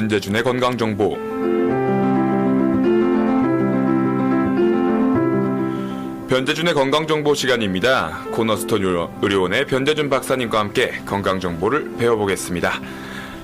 변재준의 건강 정보. 변재준의 건강 정보 시간입니다. 코너스톤 의료- 의료원의 변재준 박사님과 함께 건강 정보를 배워보겠습니다.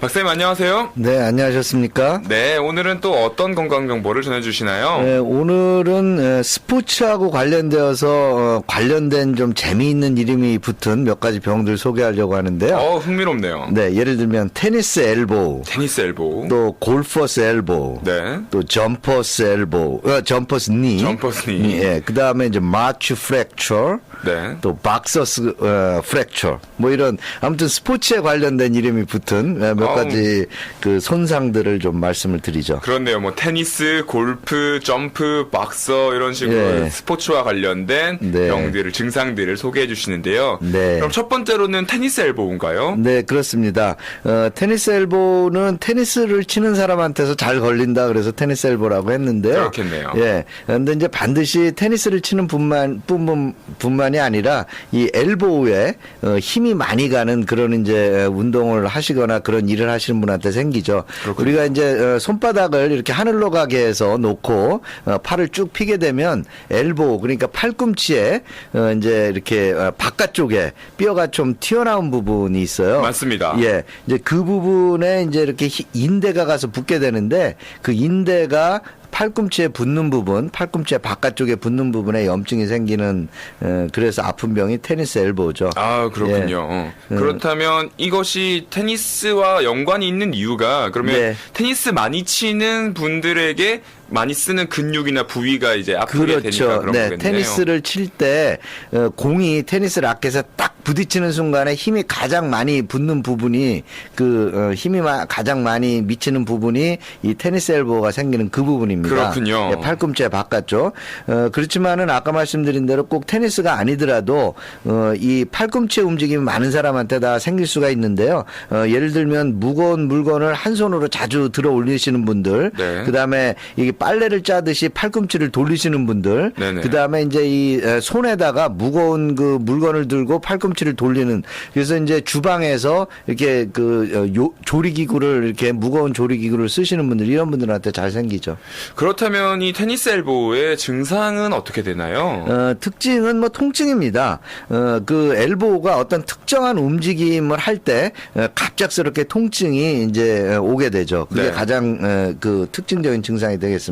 박사님 안녕하세요. 네, 안녕하셨습니까? 네, 오늘은 또 어떤 건강 정보를 전해주시나요? 네, 오늘은 에, 스포츠하고 관련되어서 어, 관련된 좀 재미있는 이름이 붙은 몇 가지 병들 소개하려고 하는데요. 어, 흥미롭네요. 네, 예를 들면 테니스 엘보우, 테니스 엘보. 또 골퍼스 엘보우, 네. 또 점퍼스 엘보우, 어, 점퍼스 니, 점퍼스 니. 예, 그 다음에 이제 마추 프랙처, 네. 또 박서스 어, 프랙처, 뭐 이런 아무튼 스포츠에 관련된 이름이 붙은 에, 몇. 가지 그 손상들을 좀 말씀을 드리죠. 그렇네요. 뭐 테니스, 골프, 점프, 박서 이런 식으로 예. 스포츠와 관련된 네. 병들을 증상들을 소개해 주시는데요. 네. 그럼 첫 번째로는 테니스 엘보인가요? 네, 그렇습니다. 어, 테니스 엘보는 테니스를 치는 사람한테서 잘 걸린다 그래서 테니스 엘보라고 했는데요. 그렇겠네요. 예. 근데 이제 반드시 테니스를 치는 분만 뿐, 뿐만 이 아니라 이 엘보에 어, 힘이 많이 가는 그런 이제 운동을 하시거나 그런 일을 하시는 분한테 생기죠. 그렇군요. 우리가 이제 어, 손바닥을 이렇게 하늘로 가게 해서 놓고 어, 팔을 쭉 피게 되면 엘보 그러니까 팔꿈치에 어, 이제 이렇게 어, 바깥쪽에 뼈가 좀 튀어나온 부분이 있어요. 맞습니다. 예. 이제 그 부분에 이제 이렇게 히- 인대가 가서 붙게 되는데 그 인대가 팔꿈치에 붙는 부분, 팔꿈치의 바깥쪽에 붙는 부분에 염증이 생기는 어, 그래서 아픈 병이 테니스 엘보죠. 아, 그렇군요. 예. 그렇다면 이것이 테니스와 연관이 있는 이유가 그러면 네. 테니스 많이 치는 분들에게 많이 쓰는 근육이나 부위가 이제 아프게 되니까 그렇죠. 그런 네, 거겠네요. 테니스를 칠때 어, 공이 테니스 라켓에 딱 부딪히는 순간에 힘이 가장 많이 붙는 부분이 그 어, 힘이 마- 가장 많이 미치는 부분이 이 테니스 엘보가 생기는 그 부분입니다. 그렇군요. 예, 팔꿈치의 바깥쪽. 어, 그렇지만은 아까 말씀드린 대로 꼭 테니스가 아니더라도 어, 이 팔꿈치의 움직임이 많은 사람한테 다 생길 수가 있는데요. 어, 예를 들면 무거운 물건을 한 손으로 자주 들어 올리시는 분들, 네. 그다음에 이게 빨래를 짜듯이 팔꿈치를 돌리시는 분들, 네네. 그다음에 이제 이 에, 손에다가 무거운 그 물건을 들고 팔꿈치를 돌리는 그래서 이제 주방에서 이렇게 그 어, 요, 조리기구를 이렇게 무거운 조리기구를 쓰시는 분들 이런 분들한테 잘 생기죠. 그렇다면 이 테니스 엘보의 증상은 어떻게 되나요? 어, 특징은 뭐 통증입니다. 어, 그 엘보가 어떤 특정한 움직임을 할 때 갑작스럽게 통증이 이제 오게 되죠. 그게 네. 가장 어, 그 특징적인 증상이 되겠습니다.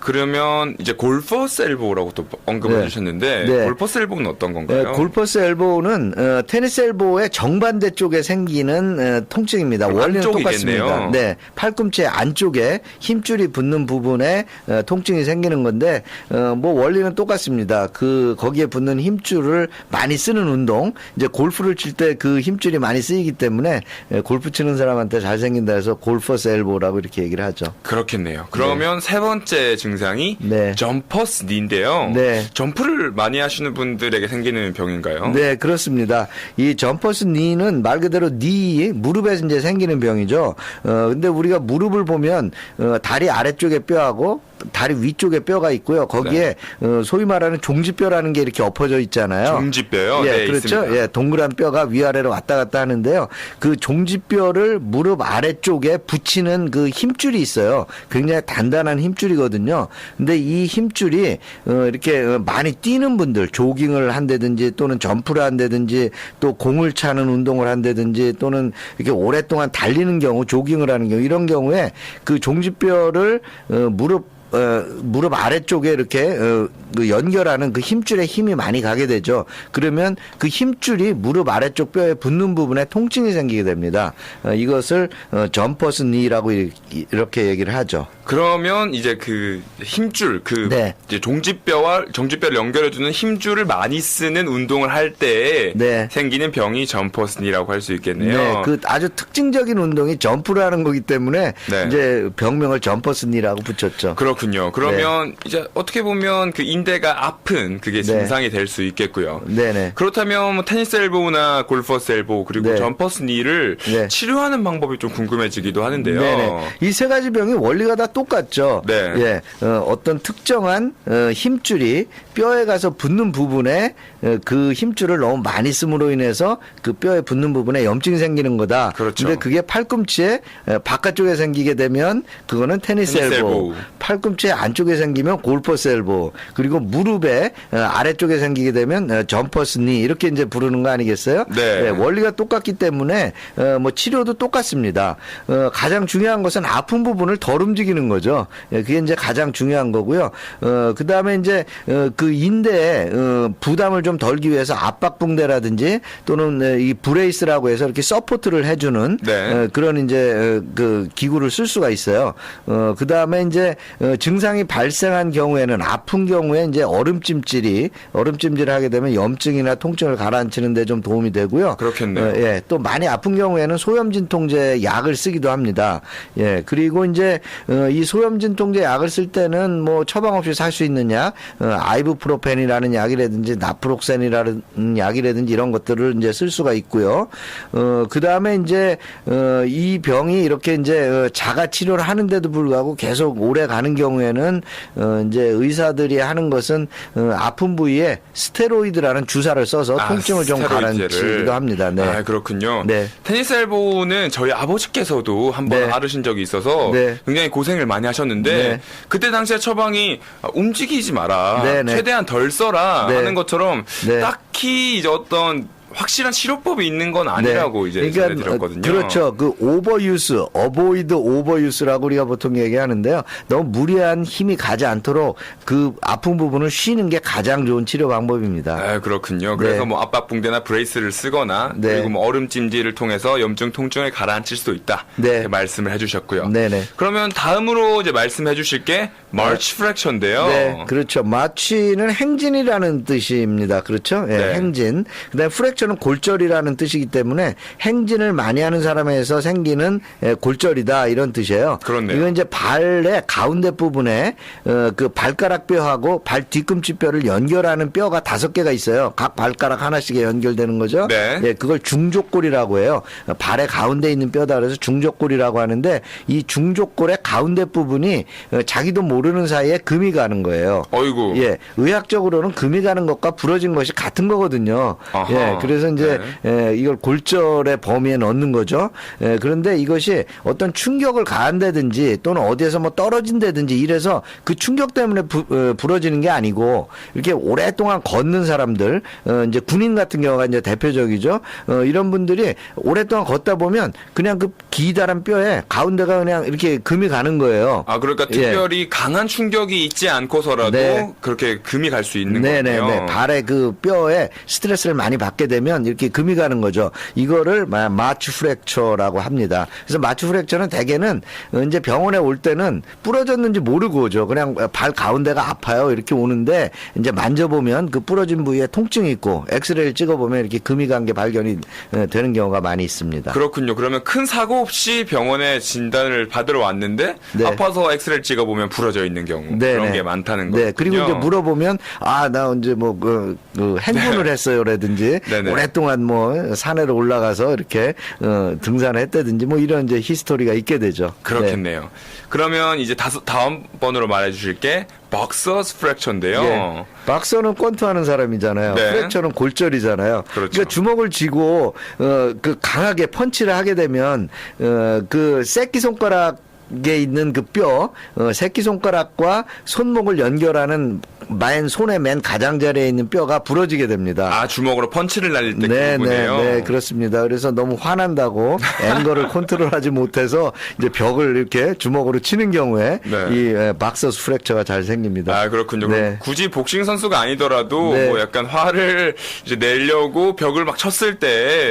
그러면 이제 골퍼스 엘보라고 또 언급해 네. 주셨는데 네. 골퍼스 엘보는 어떤 예, 건가요? 골퍼스 엘보는 어, 테니스 엘보의 정반대 쪽에 생기는 어, 통증입니다. 원리는 안쪽이겠네요. 똑같습니다. 네, 팔꿈치 안쪽에 힘줄이 붙는 부분에 어, 통증이 생기는 건데 어, 뭐 원리는 똑같습니다. 그 거기에 붙는 힘줄을 많이 쓰는 운동, 이제 골프를 칠 때 그 힘줄이 많이 쓰이기 때문에 예, 골프 치는 사람한테 잘 생긴다 해서 골퍼스 엘보라고 이렇게 얘기를 하죠. 그렇겠네요. 그러면 세 번째 증상이 네. 점퍼스 니인데요. 네. 점프를 많이 하시는 분들에게 생기는 병인가요? 네, 그렇습니다. 이 점퍼스 니는 말 그대로 니 무릎에 이제 생기는 병이죠. 어 근데 우리가 무릎을 보면 어 다리 아래쪽에 뼈하고 다리 위쪽에 뼈가 있고요. 거기에 어 소위 말하는 종지뼈라는 게 이렇게 엎어져 있잖아요. 종지뼈요? 예, 네, 그렇죠. 있습니다. 예, 동그란 뼈가 위아래로 왔다 갔다 하는데요. 그 종지뼈를 무릎 아래쪽에 붙이는 그 힘줄이 있어요. 굉장히 단단한 힘줄이거든요. 근데 이 힘줄이 어, 이렇게 어, 많이 뛰는 분들, 조깅을 한다든지 또는 점프를 한다든지 또 공을 차는 운동을 한다든지 또는 이렇게 오랫동안 달리는 경우, 조깅을 하는 경우 이런 경우에 그 종지뼈를 어, 무릎 어, 무릎 아래쪽에 이렇게 어, 그 연결하는 그 힘줄에 힘이 많이 가게 되죠. 그러면 그 힘줄이 무릎 아래쪽 뼈에 붙는 부분에 통증이 생기게 됩니다. 어, 이것을 어, 점퍼스 니라고 이- 이렇게 얘기를 하죠. 그러면 이제 그 힘줄, 그 네. 이제 종지뼈와 종지뼈를 연결해 주는 힘줄을 많이 쓰는 운동을 할 때 네. 생기는 병이 점퍼스니라고 할 수 있겠네요. 네, 그 아주 특징적인 운동이 점프를 하는 거기 때문에 네. 이제 병명을 점퍼스 니라고 붙였죠. 그렇군요. 그렇군요. 그러면 이제 어떻게 보면 그 인대가 아픈 그게 증상이 될수 있겠고요. 네네. 그렇다면 뭐 테니스 엘보나 골퍼스 엘보 그리고 네. 점퍼스 니를 네. 치료하는 방법이 좀 궁금해지기도 하는데요. 이 세 가지 병이 원리가 다 똑같죠. 네. 예. 어, 어떤 특정한 어, 힘줄이 뼈에 가서 붙는 부분에 어, 그 힘줄을 너무 많이 씀으로 인해서 그 뼈에 붙는 부분에 염증이 생기는 거다. 그렇죠. 근데 그게 팔꿈치에 어, 바깥쪽에 생기게 되면 그거는 테니스, 테니스 엘보. 엘보. 팔꿈치 안쪽에 생기면 골퍼스 엘보. 그리고 무릎에 어, 아래쪽에 생기게 되면 어, 점퍼스 니 이렇게 이제 부르는 거 아니겠어요? 네. 예, 원리가 똑같기 때문에 어, 뭐 치료도 똑같습니다. 어, 가장 중요한 것은 아픈 부분을 덜 움직이는 거죠. 예, 그게 이제 가장 중요한 거고요. 어, 그 다음에 이제 어, 그 인대에 어, 부담을 좀 덜기 위해서 압박 붕대라든지 또는 어, 이 브레이스라고 해서 이렇게 서포트를 해주는 네. 어, 그런 이제 어, 그 기구를 쓸 수가 있어요. 어, 그 다음에 이제 어, 증상이 발생한 경우에는 아픈 경우에 이제 얼음찜질이 얼음찜질을 하게 되면 염증이나 통증을 가라앉히는 데 좀 도움이 되고요. 그렇겠네요. 어, 예, 또 많이 아픈 경우에는 소염진통제 약을 쓰기도 합니다. 예, 그리고 이제 어, 이 소염진통제 약을 쓸 때는 뭐 처방 없이 살 수 있는 약, 어, 아이부프로펜이라는 약이라든지 나프록센이라는 약이라든지 이런 것들을 이제 쓸 수가 있고요. 어, 그 다음에 이제 어, 이 병이 이렇게 이제 어, 자가 치료를 하는데도 불구하고 계속 오래 가는 경우에는 어, 이제 의사들이 하는 것은 어, 아픈 부위에 스테로이드라는 주사를 써서 아, 통증을 좀. 가라앉히기도 합니다. 네. 아, 그렇군요. 네. 테니스 엘보는 저희 아버지께서도 한번 네. 앓으신 적이 있어서 네. 굉장히 고생을 많이 하셨는데 네. 그때 당시에 처방이 아, 움직이지 마라. 네, 네. 최대한 덜 써라 네. 하는 것처럼 네. 딱히 이제 어떤 확실한 치료법이 있는 건 아니라고 이제 그러니까. 어, 그렇죠. 그 오버유스, 어보이드 오버유스라고 우리가 보통 얘기하는데요. 너무 무리한 힘이 가지 않도록 그 아픈 부분을 쉬는 게 가장 좋은 치료 방법입니다. 아, 그렇군요. 그래서 네. 뭐 압박 붕대나 브레이스를 쓰거나 네. 그리고 뭐 얼음 찜질을 통해서 염증 통증을 가라앉힐 수도 있다. 네. 이렇게 말씀을 해주셨고요. 네네. 그러면 다음으로 이제 말씀해주실 게 멀치 프랙션인데요. 네, 그렇죠. 마취는 행진이라는 뜻입니다. 그렇죠? 예, 네. 행진. 그다음에 프랙 처는 골절이라는 뜻이기 때문에 행진을 많이 하는 사람에서 생기는 예, 골절이다 이런 뜻이에요. 그렇네요. 이건 이제 발의 가운데 부분에 어, 그 발가락 뼈하고 발 뒤꿈치 뼈를 연결하는 뼈가 다섯 개가 있어요. 각 발가락 하나씩에 연결되는 거죠. 네. 예, 그걸 중족골이라고 해요. 어, 발의 가운데 있는 뼈다 그래서 중족골이라고 하는데 이 중족골의 가운데 부분이 어, 자기도 모르는 사이에 금이 가는 거예요. 어이구. 예, 의학적으로는 금이 가는 것과 부러진 것이 같은 거거든요. 아하. 예, 그래서 이제 네. 예, 이걸 골절의 범위에 넣는 거죠. 예, 그런데 이것이 어떤 충격을 가한다든지 또는 어디에서 뭐 떨어진다든지 이래서 그 충격 때문에 부, 어, 부러지는 게 아니고 이렇게 오랫동안 걷는 사람들, 어, 이제 군인 같은 경우가 이제 대표적이죠. 어, 이런 분들이 오랫동안 걷다 보면 그냥 그 기다란 뼈에 가운데가 그냥 이렇게 금이 가는 거예요. 아, 그러니까 예. 특별히 강한 충격이 있지 않고서라도 네. 그렇게 금이 갈 수 있는 네네네. 거군요. 발에 그 뼈에 스트레스를 많이 받게 되면 이렇게 금이 가는 거죠. 이거를 마- 마취 프랙처라고 합니다. 그래서 마취 프랙처는 대개는 이제 병원에 올 때는 부러졌는지 모르고 오죠. 그냥 발 가운데가 아파요. 이렇게 오는데 이제 만져보면 그 부러진 부위에 통증이 있고 엑스레이를 찍어보면 이렇게 금이 간 게 발견이 어, 되는 경우가 많이 있습니다. 그렇군요. 그러면 큰 사고 없이 병원에 진단을 받으러 왔는데 네. 아파서 엑스레이를 찍어보면 부러져 있는 경우 그런 네네. 게 많다는 거군요. 네, 그리고 이제 물어보면 아나 언제 뭐 그, 그 행군을 했어요라든지 네네. 오랫동안 뭐 산에로 올라가서 이렇게 어, 등산했다든지 뭐 이런 이제 히스토리가 있게 되죠. 네. 그렇겠네요. 그러면 이제 다섯, 다음 번으로 말해주실 게 박서스 프랙처인데요. 예. 박서는 권투하는 사람이잖아요. 네. 프랙처는 골절이잖아요. 그렇죠. 러니까 주먹을 쥐고 어, 그 강하게 펀치를 하게 되면 어, 그 새끼 손가락 에 있는 그 뼈, 어, 새끼 손가락과 손목을 연결하는 맨 손의 맨 가장자리에 있는 뼈가 부러지게 됩니다. 아 주먹으로 펀치를 날릴 때 네, 그 네. 네, 그렇습니다. 그래서 너무 화난다고 앵거를 컨트롤하지 못해서 이제 벽을 이렇게 주먹으로 치는 경우에 네. 이 에, 박서스 프랙처가 잘 생깁니다. 아 그렇군요. 네. 굳이 복싱 선수가 아니더라도 네. 뭐 약간 화를 이제 내려고 벽을 막 쳤을 때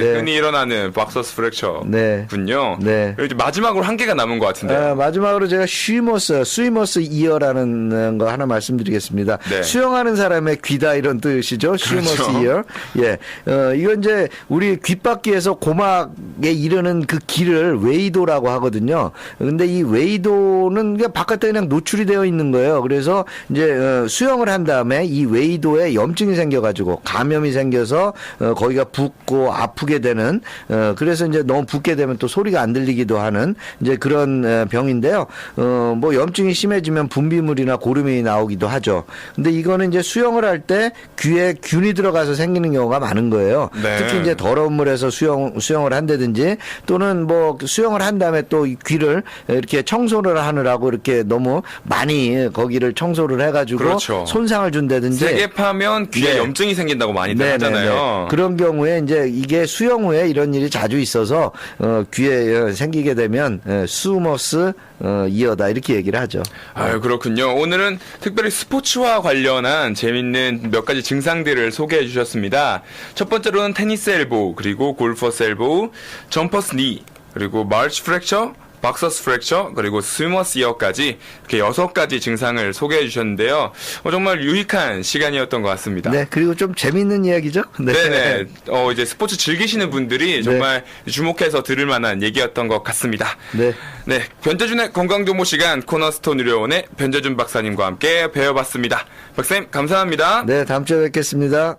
네. 흔히 일어나는 박서스 네. 프랙처군요. 네. 이제 마지막으로 한 개가 남은 것 같은데요. 아, 마지막으로 제가 쉬머스, 스위머스 이어라는 거 하나 말씀드리겠습니다. 네. 수영하는 사람의 귀다 이런 뜻이죠. 쉬머스 그렇죠. 이어. 예. 어, 이건 이제 우리 귓바퀴에서 고막에 이르는 그 길을 웨이도라고 하거든요. 근데 이 웨이도는 그냥 바깥에 그냥 노출이 되어 있는 거예요. 그래서 이제 어, 수영을 한 다음에 이 웨이도에 염증이 생겨가지고 감염이 생겨서 어, 거기가 붓고 아프게 되는 어, 그래서 이제 너무 붓게 되면 또 소리가 안 들리기도 하는 이제 그런 어, 병인데요. 어, 뭐 염증이 심해지면 분비물이나 고름이 나오기도 하죠. 근데 이거는 이제 수영을 할 때 귀에 균이 들어가서 생기는 경우가 많은 거예요. 네. 특히 이제 더러운 물에서 수영 수영을 한다든지 또는 뭐 수영을 한 다음에 또이 귀를 이렇게 청소를 하느라고 이렇게 너무 많이 거기를 청소를 해가지고 그렇죠. 손상을 준다든지 세게 파면 귀에 네. 염증이 생긴다고 많이들 네네네. 하잖아요. 그런 경우에 이제 이게 수영 후에 이런 일이 자주 있어서 어, 귀에 어, 생기게 되면 어, 수머스 어, 이어다 이렇게 얘기를 하죠. 아유 그렇군요. 오늘은 특별히 스포츠와 관련한 재밌는 몇 가지 증상들을 소개해 주셨습니다. 첫 번째로는 테니스 엘보, 그리고 골퍼스 엘보, 점퍼스 니, 그리고 마르치 프랙처, 박서스 프랙처, 그리고 스머스 이어까지 이렇게 여섯 가지 증상을 소개해 주셨는데요. 어, 정말 유익한 시간이었던 것 같습니다. 네, 그리고 좀 재밌는 이야기죠. 네. 네네. 어, 이제 스포츠 즐기시는 분들이 정말 주목해서 들을 만한 얘기였던 것 같습니다. 네. 네. 변재준의 건강 정보 시간 코너스톤 의료원의 변재준 박사님과 함께 배워봤습니다. 박사님, 감사합니다. 네, 다음 주에 뵙겠습니다.